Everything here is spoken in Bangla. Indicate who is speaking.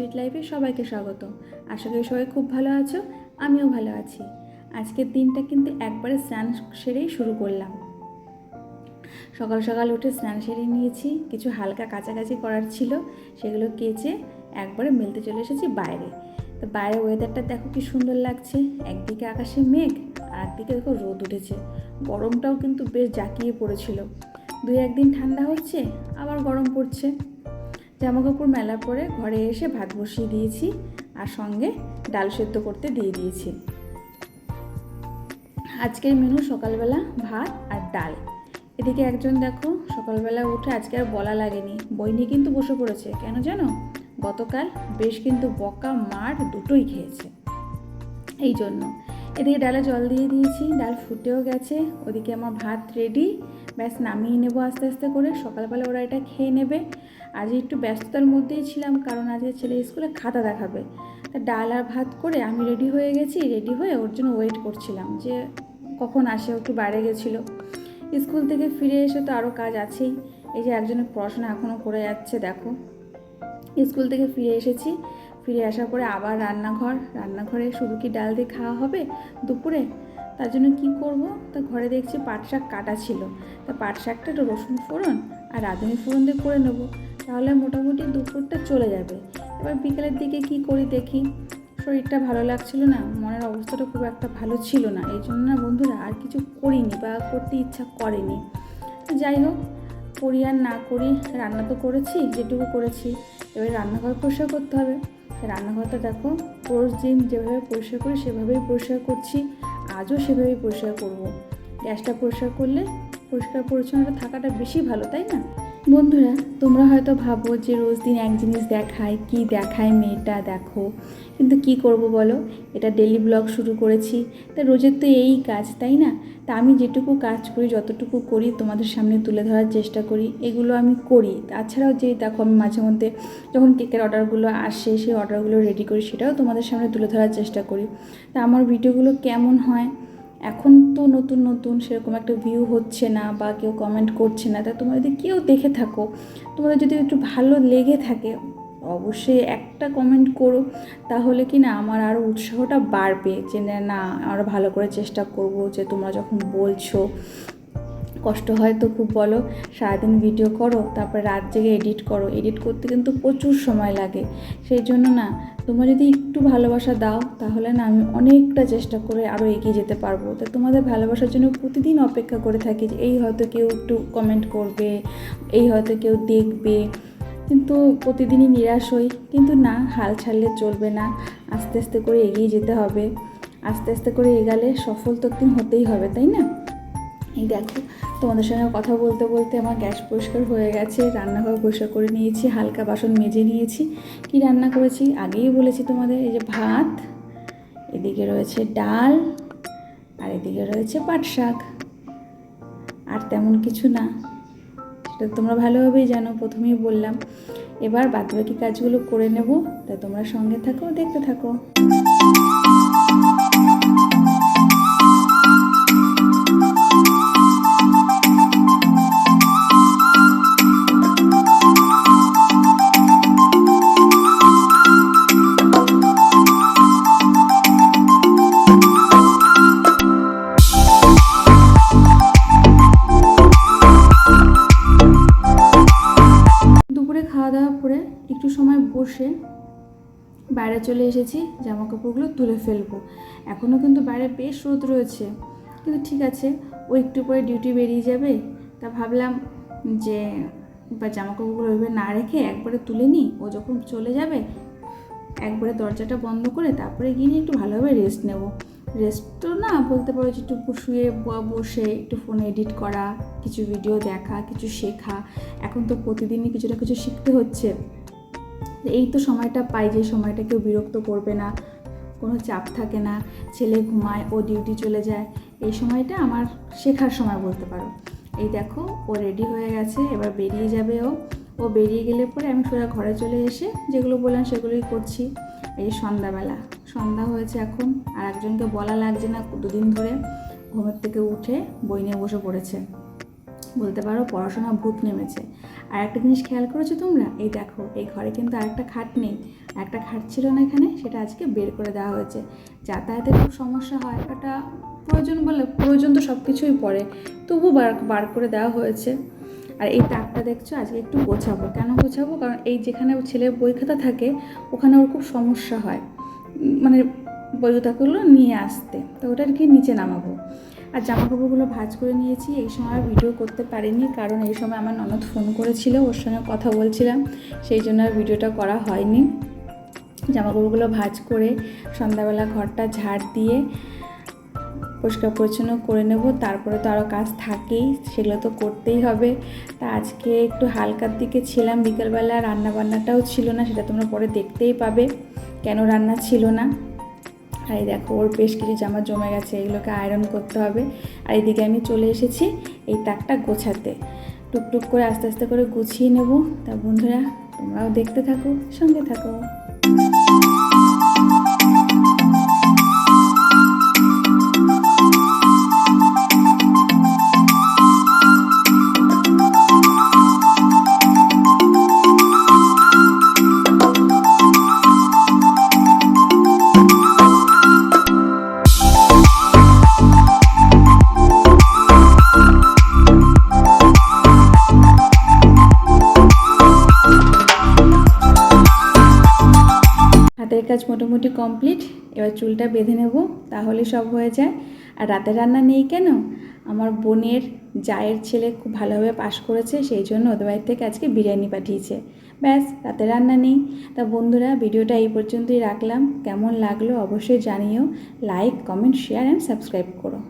Speaker 1: সুইট লাইফে সবাইকে স্বাগত। আশা করি সবাই খুব ভালো আছো, আমিও ভালো আছি। আজকের দিনটা কিন্তু একবারে স্নান সেরেই শুরু করলাম। সকাল সকাল উঠে স্নান সেরে নিয়েছি, কিছু হালকা কাছাকাছি করার ছিল, সেগুলো কেচে একবারে মেলতে চলে এসেছি বাইরে। তো বাইরে ওয়েদারটা দেখো কি সুন্দর লাগছে, একদিকে আকাশে মেঘ আর একদিকে দেখো রোদ উঠেছে। গরমটাও কিন্তু বেশ জাঁকিয়ে পড়েছিল। দুই একদিন ঠান্ডা হচ্ছে, আবার গরম পড়ছে। জামা কাপড় মেলার পরে ঘরে এসে ভাত বসিয়ে দিয়েছি আর সঙ্গে ডাল সেদ্ধ করতে দিয়ে দিয়েছি। আজকের মেনু সকালবেলা ভাত আর ডাল। এদিকে একজন দেখো, সকালবেলা উঠে আজকে আর বলা লাগেনি। বই নিয়ে কিন্তু বসে পড়েছে। কেন জানো? গতকাল বেশ কিন্তু বকা মার দুটোই খেয়েছে। এই জন্য। এদিকে ডালে জল দিয়ে দিয়েছি, ডাল ফুটেও গেছে। ওদিকে আমার ভাত রেডি ব্যাস নামিয়ে নেব আস্তে আস্তে করে। সকালবেলা ওরা এটা খেয়ে নেবে। আজ একটু ব্যস্ততার মধ্যেই ছিলাম, কারণ আজকে ছেলে স্কুলে খাতা দেখাবে। তা ডাল আর ভাত করে আমি রেডি হয়ে গেছি রেডি হয়ে ওর জন্য ওয়েট করছিলাম যে কখন আসে, ও একটু বাইরে গেছিল। স্কুল থেকে ফিরে এসে তো আরও কাজ আছেই, এই যে একজনের পড়াশোনা এখনও করে যাচ্ছে, দেখো। স্কুল থেকে ফিরে এসেছি, ফিরে আসার পরে আবার রান্নাঘর, রান্নাঘরে শুধু কি ডাল দিয়ে খাওয়া হবে দুপুরে? তার জন্য কি করব? তা ঘরে দেখছি পাট শাক কাটা ছিল। তা পাট শাকটা একটু রসুন ফোড়ন আর রাঁধুনি ফোড়ন দিয়ে করে নেব। তাহলে মোটামুটি দুপুরটা চলে যাবে। এবার বিকেলের দিকে কি করি দেখি। শরীরটা ভালো লাগছিল না, মনের অবস্থাটা খুব একটা ভালো ছিল না। এই জন্য না বন্ধুরা আর কিছু করিনি বা করতে ইচ্ছা করেনি। যাই হোক, করি আর না করি রান্না তো করেছি, যেটুকু করেছি। এবার রান্নাঘর পরিষ্কার করতে হবে। রান্নাঘরটা দেখো, রোজ দিন যেভাবে পরিষ্কার করি, সেভাবেই পরিষ্কার করছি। আজও সেভাবেই পরিষ্কার করব। গ্যাসটা পরিষ্কার করলে পরিষ্কার পরিচ্ছন্নতা থাকাটা বেশি ভালো, তাই না? বন্ধুরা, তোমরা হয়তো ভাবো যে রোজ দিন এক জিনিস দেখায়, কি দেখায় মেয়েটা, দেখো। কিন্তু কি করব বলো? এটা ডেলি ব্লগ শুরু করেছি। তা রোজের তো এই কাজ, তাই না? তা আমি যেটুকু কাজ করি, যতটুকু করি, তোমাদের সামনে তুলে ধরার চেষ্টা করি, এগুলো আমি করি। তাছাড়াও যে দেখো, আমি মাঝে মধ্যে যখন কেকের অর্ডারগুলো আসে, সেই অর্ডারগুলো রেডি করি, সেটাও তোমাদের সামনে তুলে ধরার চেষ্টা করি। তা আমার ভিডিওগুলো কেমন হয়? এখন তো নতুন নতুন সেরকম একটা ভিউ হচ্ছে না বা কেউ কমেন্ট করছে না। তা তোমরা যদি কেউ দেখে থাকো, তোমাদের যদি একটু ভালো লেগে থাকে, অবশ্যই একটা কমেন্ট করো। তাহলে কি না আমার আরও উৎসাহটা বাড়বে যে না, আমরা ভালো করে চেষ্টা করব যে তোমরা যখন বলছো কষ্ট হয় তো খুব বলো, সারাদিন ভিডিও করো, তারপরে রাত জেগে এডিট করো। এডিট করতে কিন্তু প্রচুর সময় লাগে। সেই জন্য না, তোমরা যদি একটু ভালোবাসা দাও, তাহলে না আমি অনেকটা চেষ্টা করে আরও এগিয়ে যেতে পারব। তো তোমাদের ভালোবাসার জন্য প্রতিদিন অপেক্ষা করে থাকি যে, এই হয়তো কেউ একটু কমেন্ট করবে, এই হয়তো কেউ দেখবে। কিন্তু প্রতিদিনই নিরাশ হই। কিন্তু না, হাল ছাড়লে চলবে না। আস্তে আস্তে করে এগিয়ে যেতে হবে। আস্তে আস্তে করে এগালে সফল তো একদিন হতেই হবে, তাই না? এই দেখো তোমাদের সঙ্গে কথা বলতে বলতে আমার গ্যাস পরিষ্কার হয়ে গেছে, রান্নাঘর পরিষ্কার করে নিয়েছি, হালকা বাসন মেজে নিয়েছি। কি রান্না করেছি? আগেই বলেছি তোমাদের, এই যে ভাত, এদিকে রয়েছে ডাল, আর এদিকে রয়েছে পাট শাক। আর তেমন কিছু না। সেটা তোমরা ভালোভাবেই জানো, প্রথমেই বললাম। এবার বাদবাকি কাজগুলো করে নেব। তা তোমরা সঙ্গে থাকো, দেখতে থাকো। বসে বাইরে চলে এসেছি জামা কাপড়গুলো তুলে ফেলব। এখনও কিন্তু বাইরে বেশ রোদ রয়েছে, কিন্তু ঠিক আছে, ও একটু পরে ডিউটি বেরিয়ে যাবে। তা ভাবলাম যে, বা জামা কাপড়গুলো ওইভাবে না রেখে একবারে তুলে নিই। ও যখন চলে যাবে, একবারে দরজাটা বন্ধ করে তারপরে গিয়ে একটু ভালোভাবে রেস্ট নেব। রেস্ট তো না, বলতে পারো যে একটু শুয়ে বসে একটু ফোনে এডিট করা, কিছু ভিডিও দেখা, কিছু শেখা। এখন তো প্রতিদিনই কিছু না কিছু শিখতে হচ্ছে। এই তো সময়টা পাই যে সময়টা কেউ বিরক্ত করবে না, কোনো চাপ থাকে না, ছেলে ঘুমায়, ও ডিউটি চলে যায়, এই সময়টা আমার শেখার সময় বলতে পারো। এই দেখো, ও রেডি হয়ে গেছে, এবার বেরিয়ে যাবে ও। ও বেরিয়ে গেলে পরে আমি সোজা ঘরে চলে এসে যেগুলো বললাম সেগুলোই করছি। এই সন্ধ্যাবেলা, সন্ধ্যা হয়েছে এখন, আর একজনকে বলা লাগছে না, দুদিন ধরে ঘুমের থেকে উঠে বই নিয়ে বসে পড়েছে। বলতে পারো পড়াশোনা ভূত নেমেছে। আর একটা জিনিস খেয়াল করেছ তোমরা? এই দেখো, এই ঘরে কিন্তু আরেকটা খাট নেই। একটা খাট ছিল না এখানে, সেটা আজকে বের করে দেওয়া হয়েছে। যাতায়াতের খুব সমস্যা হয় ওটা প্রয়োজন বলে, প্রয়োজন তো সব কিছুই পড়ে। তবু বার বার করে দেওয়া হয়েছে। আর এই তাকটা দেখছ, আজকে একটু গোছাবো। কেন গোছাবো? কারণ এই যেখানে ছেলের বই খাতা থাকে, ওখানে ওর খুব সমস্যা হয়। মানে বই খাতাগুলো নিয়ে আসতে। তো ওটা আর কি নিচে নামাবো। আর জামা কাপড়গুলো ভাঁজ করে নিয়েছি। এই সময় ভিডিও করতে পারিনি, কারণ এই সময় আমার ননদ ফোন করেছিল, ওর সঙ্গে কথা বলছিলাম, সেই জন্য আর ভিডিওটা করা হয়নি। জামা কাপড়গুলো ভাঁজ করে সন্ধ্যাবেলা ঘরটা ঝাড় দিয়ে পরিষ্কার পরিচ্ছন্ন করে নেব, তারপরে তো আরও কাজ থাকেই, সেগুলো তো করতেই হবে। তা আজকে একটু হালকার দিকে ছিলাম, বিকেলবেলা রান্না বান্নাটাও ছিল না, সেটা তোমরা পরে দেখতেই পাবে, কেন রান্না ছিল না। আর এই দেখো, ওর বেশ কিছু জামা জমে গেছে, এগুলোকে আয়রন করতে হবে। আর এদিকে আমি চলে এসেছি এই তাকটা গোছাতে। টুকটুক করে আস্তে আস্তে করে গুছিয়ে নেব। তা বন্ধুরা, তোমরাও দেখতে থাকো, সঙ্গে থাকো। কাজ মোটামুটি কমপ্লিট, এবার চুলটা বেঁধে নেব, তাহলে সব হয়ে যায়। আর রাতে রান্না নেই কেন? আমার বোনের জায়ের ছেলে খুব ভালোভাবে পাশ করেছে, সেই জন্য ওদের বাড়ির থেকে আজকে বিরিয়ানি পাঠিয়েছে। ব্যাস, রাতে রান্না নেই। তা বন্ধুরা, ভিডিওটা এই পর্যন্তই রাখলাম। কেমন লাগল অবশ্যই জানিও। Like, comment, share and subscribe করো।